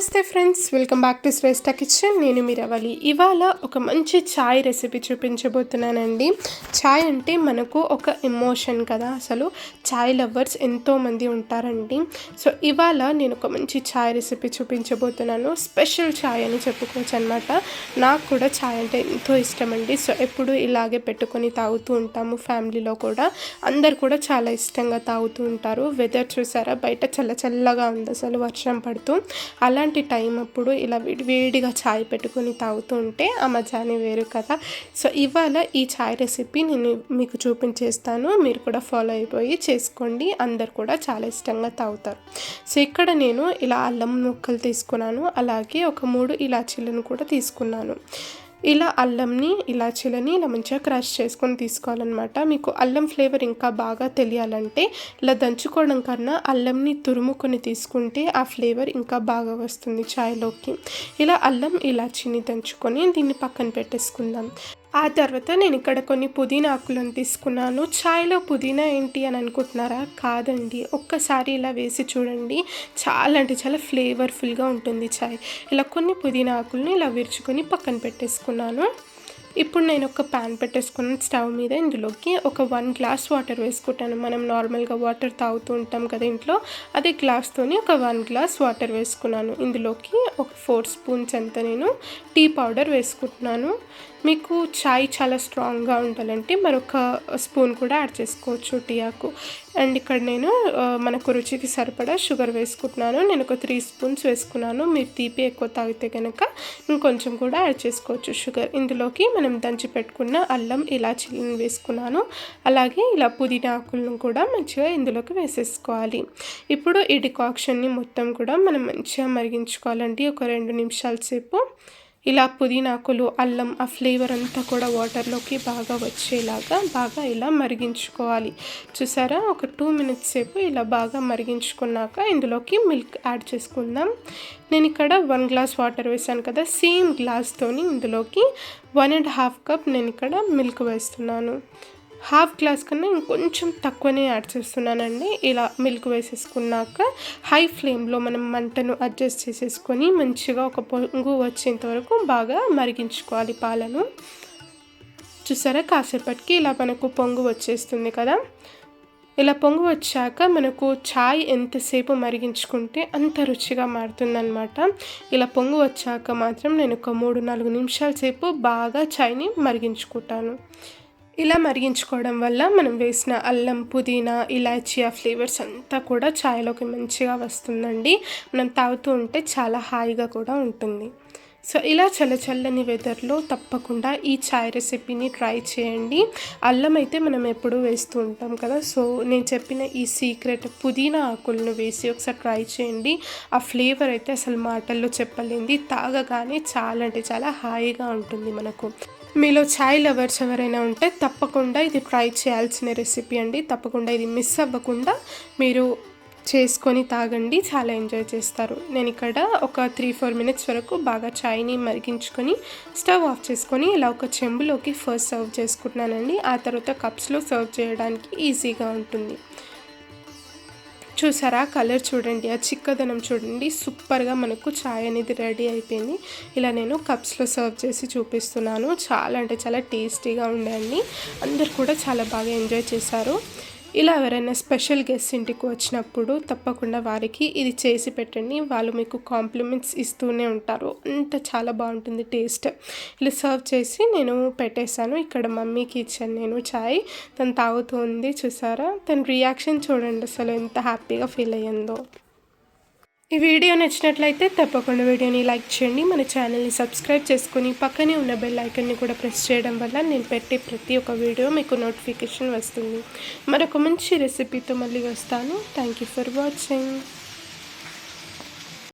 నమస్తే friends welcome back to Shreshta kitchen. నేను మీరవలి ఇవాళ ఒక మంచి ఛాయ్ రెసిపీ చూపించబోతున్నానండి. ఛాయ్ అంటే మనకు ఒక ఎమోషన్ కదా. అసలు ఛాయ్ లవర్స్ ఎంతోమంది ఉంటారండి. సో ఇవాళ నేను ఒక మంచి ఛాయ్ రెసిపీ చూపించబోతున్నాను. స్పెషల్ ఛాయ్ అని చెప్పుకోవచ్చు అనమాట నాకు కూడా ఛాయ్ అంటే ఎంతో ఇష్టం అండి సో ఎప్పుడు ఇలాగే పెట్టుకొని తాగుతూ ఉంటాము ఫ్యామిలీలో కూడా. అందరు కూడా చాలా ఇష్టంగా తాగుతూ ఉంటారు. వెదర్ చూసారా? బయట చల్ల చల్లగా ఉంది అసలు వర్షం పడుతూ. అలాంటి టైం అప్పుడు ఇలా వేడి వేడిగా ఛాయ్ పెట్టుకొని తాగుతూ ఉంటే ఆ మజానే వేరు కదా. సో ఇవాళ ఈ ఛాయ్ రెసిపీ నేను మీకు చూపించేస్తాను. మీరు కూడా ఫాలో అయిపోయి చేసుకోండి. అందరు కూడా చాలా ఇష్టంగా తాగుతారు. సో ఇక్కడ నేను ఇలా అల్లం ముక్కలు తీసుకున్నాను. అలాగే ఒక మూడు ఇలాచీలను కూడా తీసుకున్నాను. ఇలా అల్లంని ఇలాచీలని ఇలా మంచిగా క్రష్ చేసుకొని తీసుకోవాలన్నమాట. మీకు అల్లం ఫ్లేవర్ ఇంకా బాగా తెలియాలంటే ఇలా దంచుకోవడం కన్నా అల్లంని తురుముకొని తీసుకుంటే ఆ ఫ్లేవర్ ఇంకా బాగా వస్తుంది చాయ్లోకి ఇలా అల్లం ఇలాచీని దంచుకొని దీన్ని పక్కన పెట్టేసుకుందాం. ఆ తర్వాత నేను ఇక్కడ కొన్ని పుదీనా ఆకులను తీసుకున్నాను. ఛాయ్లో పుదీనా ఏంటి అని అనుకుంటున్నారా? కాదండి. ఒక్కసారి ఇలా వేసి చూడండి. చాలా అంటే చాలా ఫ్లేవర్ఫుల్గా ఉంటుంది ఛాయ్. ఇలా కొన్ని పుదీనా ఆకులను ఇలా విరుచుకొని పక్కన పెట్టేసుకున్నాను. ఇప్పుడు నేను ఒక ప్యాన్ పెట్టేసుకున్న స్టవ్ మీద. ఇందులోకి ఒక వన్ గ్లాస్ వాటర్ వేసుకుంటాను. మనం నార్మల్గా వాటర్ తాగుతూ ఉంటాం కదా ఇంట్లో. అదే గ్లాస్తోని ఒక వన్ గ్లాస్ వాటర్ వేసుకున్నాను. ఇందులోకి ఒక ఫోర్ స్పూన్స్ అంత నేను టీ పౌడర్ వేసుకుంటున్నాను. మీకు చాయ్ చాలా స్ట్రాంగ్గా ఉండాలంటే మరొక స్పూన్ కూడా యాడ్ చేసుకోవచ్చు టీ ఆకు. అండ్ ఇక్కడ నేను మనకు రుచికి సరిపడా షుగర్ వేసుకుంటున్నాను. నేను ఒక త్రీ స్పూన్స్ వేసుకున్నాను. మీరు తీపి ఎక్కువ తాగితే కనుక ఇంకొంచెం కూడా యాడ్ చేసుకోవచ్చు షుగర్. ఇందులోకి మనం దంచి పెట్టుకున్న అల్లం ఇలాచీలను వేసుకున్నాను. అలాగే ఇలా పుదీనా ఆకులను కూడా మంచిగా ఇందులోకి వేసేసుకోవాలి. ఇప్పుడు ఈ డికాక్షన్ని మొత్తం కూడా మనం మంచిగా మరిగించుకోవాలండి. ఒక రెండు నిమిషాల సేపు. ఇలా పుదీనాకులు అల్లం ఆ ఫ్లేవర్ అంతా కూడా వాటర్లోకి బాగా వచ్చేలాగా బాగా ఇలా మరిగించుకోవాలి. చూసారా? ఒక టూ మినిట్స్ సేపు ఇలా బాగా మరిగించుకున్నాక ఇందులోకి మిల్క్ యాడ్ చేసుకుందాం. నేను ఇక్కడ వన్ గ్లాస్ వాటర్ వేసాను కదా సేమ్ గ్లాస్తోని ఇందులోకి వన్ అండ్ హాఫ్ కప్ నేను ఇక్కడ మిల్క్ వేస్తున్నాను. హాఫ్ గ్లాస్ కన్నా ఇంకొంచెం తక్కువనే యాడ్ చేస్తున్నానండి. ఇలా మిల్క్ వేసేసుకున్నాక హై ఫ్లేమ్లో మనం మంటను అడ్జస్ట్ చేసేసుకొని మంచిగా ఒక పొంగు వచ్చేంత వరకు బాగా మరిగించుకోవాలి పాలను. చూసారా? కాసేపటికి ఇలా మనకు పొంగు వచ్చేస్తుంది కదా? ఇలా పొంగు వచ్చాక మనకు ఛాయ్ ఎంతసేపు మరిగించుకుంటే అంత రుచిగా మారుతుందనమాట ఇలా పొంగు వచ్చాక మాత్రం నేను ఒక మూడు నాలుగు నిమిషాల సేపు బాగా ఛాయ్ని మరిగించుకుంటాను. ఇలా మరిగించుకోవడం వల్ల మనం వేసిన అల్లం పుదీనా ఇలాచీ ఆ ఫ్లేవర్స్ అంతా కూడా ఛాయ్లోకి మంచిగా వస్తుందండి. మనం తాగుతూ ఉంటే చాలా హాయిగా కూడా ఉంటుంది. సో ఇలా చల్ల చల్లని వెదర్లో తప్పకుండా ఈ చాయ్ రెసిపీని ట్రై చేయండి. అల్లం అయితే మనం ఎప్పుడూ వేస్తూ ఉంటాం కదా సో నేను చెప్పిన ఈ సీక్రెట్ పుదీనా ఆకులను వేసి ఒకసారి ట్రై చేయండి. ఆ ఫ్లేవర్ అయితే అసలు మాటల్లో చెప్పలేంది తాగగానే చాలా అంటే చాలా హాయిగా ఉంటుంది మనకు. మీలో ఛాయ్ లవర్స్ ఎవరైనా ఉంటే తప్పకుండా ఇది ట్రై చేయాల్సిన రెసిపీ అండి. తప్పకుండా ఇది మిస్ అవ్వకుండా మీరు చేసుకొని తాగండి. చాలా ఎంజాయ్ చేస్తారు. నేను ఇక్కడ ఒక త్రీ ఫోర్ మినిట్స్ వరకు బాగా ఛాయ్ని మరిగించుకొని స్టవ్ ఆఫ్ చేసుకొని ఇలా ఒక చెంబులోకి ఫస్ట్ సర్వ్ చేసుకుంటున్నానండి. ఆ తర్వాత కప్స్లో సర్వ్ చేయడానికి ఈజీగా ఉంటుంది. చూసారా? కలర్ చూడండి. ఆ చిక్కదనం చూడండి. సూపర్గా మనకు చాయ్ అనేది రెడీ అయిపోయింది. ఇలా నేను కప్స్లో సర్వ్ చేసి చూపిస్తున్నాను. చాలా అంటే చాలా టేస్టీగా ఉండండి అందరు కూడా చాలా బాగా ఎంజాయ్ చేశారు. ఇలా ఎవరైనా స్పెషల్ గెస్ట్ ఇంటికి వచ్చినప్పుడు తప్పకుండా వారికి ఇది చేసి పెట్టండి. వాళ్ళు మీకు కాంప్లిమెంట్స్ ఇస్తూనే ఉంటారు. అంత చాలా బాగుంటుంది టేస్ట్. ఇలా సర్వ్ చేసి నేను పెట్టేశాను. ఇక్కడ మమ్మీకి ఇచ్చాను నేను చాయ్ తను తాగుతూ ఉంది. చూసారా? తన రియాక్షన్ చూడండి అసలు ఎంత హ్యాపీగా ఫీల్ అయ్యిందో. ఈ వీడియో నచ్చినట్లయితే తప్పకుండా వీడియోని లైక్ చేయండి. మన ఛానల్ని సబ్స్క్రైబ్ చేసుకుని పక్కనే ఉన్న బెల్ ఐకన్ని కూడా ప్రెస్ చేయడం వల్ల నేను పెట్టే ప్రతి ఒక్క వీడియో మీకు నోటిఫికేషన్ వస్తుంది. మరొక మంచి రెసిపీతో మళ్ళీ వస్తాను. Thank you for watching